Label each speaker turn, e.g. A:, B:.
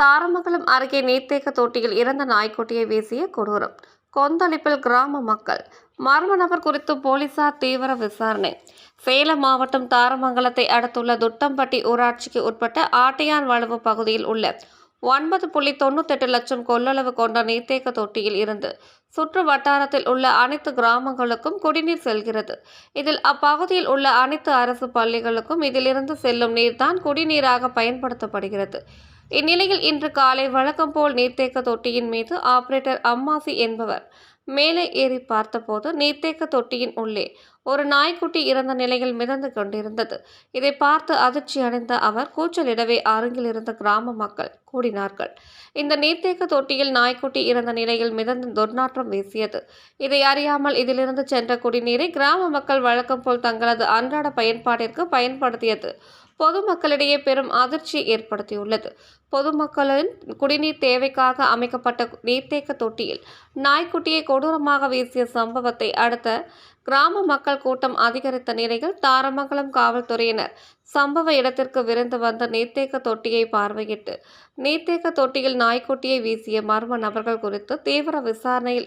A: தாரமங்கலம் அருகே நீர்த்தேக்க தொட்டியில் இறந்த நாய்க்குட்டியை வீசிய கொடூரம். கொந்தளிப்பில் கிராம மக்கள். மர்ம நபர் குறித்து போலீசார் தீவிர விசாரணை. சேலம் மாவட்டம் தாரமங்கலத்தை அடுத்துள்ள துட்டம்பட்டி ஊராட்சிக்கு உட்பட்ட ஆட்டையான் வளவு பகுதியில் உள்ள ஒன்பது புள்ளி தொண்ணூத்தெட்டு லட்சம் கொள்ளளவு கொண்ட நீர்த்தேக்க தொட்டியில் இருந்து சுற்று வட்டாரத்தில் உள்ள அனைத்து கிராமங்களுக்கும் குடிநீர் செல்கிறது. இதில் அப்பகுதியில் உள்ள அனைத்து அரசு பள்ளிகளுக்கும் இதிலிருந்து செல்லும் நீர்தான் குடிநீராக பயன்படுத்தப்படுகிறது. இந்நிலையில் இன்று காலை வழக்கம் போல் நீர்த்தேக்க தொட்டியின் மீது ஆபரேட்டர் அம்மாசி என்பவர் மேலே ஏறி பார்த்தபோது நீர்த்தேக்க தொட்டியின் உள்ளே ஒரு நாய்க்குட்டி இறந்த நிலையில் மிதந்து கொண்டிருந்தது. இதை பார்த்து அதிர்ச்சி அடைந்த அவர் கூச்சலிடவே அருகில் இருந்த கிராம மக்கள் கூடினார்கள். இந்த நீர்த்தேக்க தொட்டியில் நாய்க்குட்டி இறந்த நிலையில் மிதந்து துர்நாற்றம் வீசியது. இதை அறியாமல் இதிலிருந்து சென்ற குடிநீரை கிராம மக்கள் வழக்கம் போல் தங்களது அன்றாட பயன்பாட்டிற்கு பயன்படுத்தியது. பொதுமக்களிடையே பெரும் அதிர்ச்சி ஏற்படுத்தியுள்ளது. பொதுமக்களின் குடிநீர் தேவைக்காக அமைக்கப்பட்ட நீர்த்தேக்க தொட்டியில் நாய்க்குட்டியை கொடூரமாக வீசிய சம்பவத்தை அடுத்த கிராம மக்கள் கூட்டம் அதிகரித்த நிலையில் தாரமங்கலம் காவல்துறையினர் சம்பவ இடத்திற்கு விரைந்து வந்த நீர்த்தேக்க தொட்டியை பார்வையிட்டு நீர்த்தேக்க தொட்டியில் நாய்க்குட்டியை வீசிய மர்ம நபர்கள் குறித்து தீவிர விசாரணையில்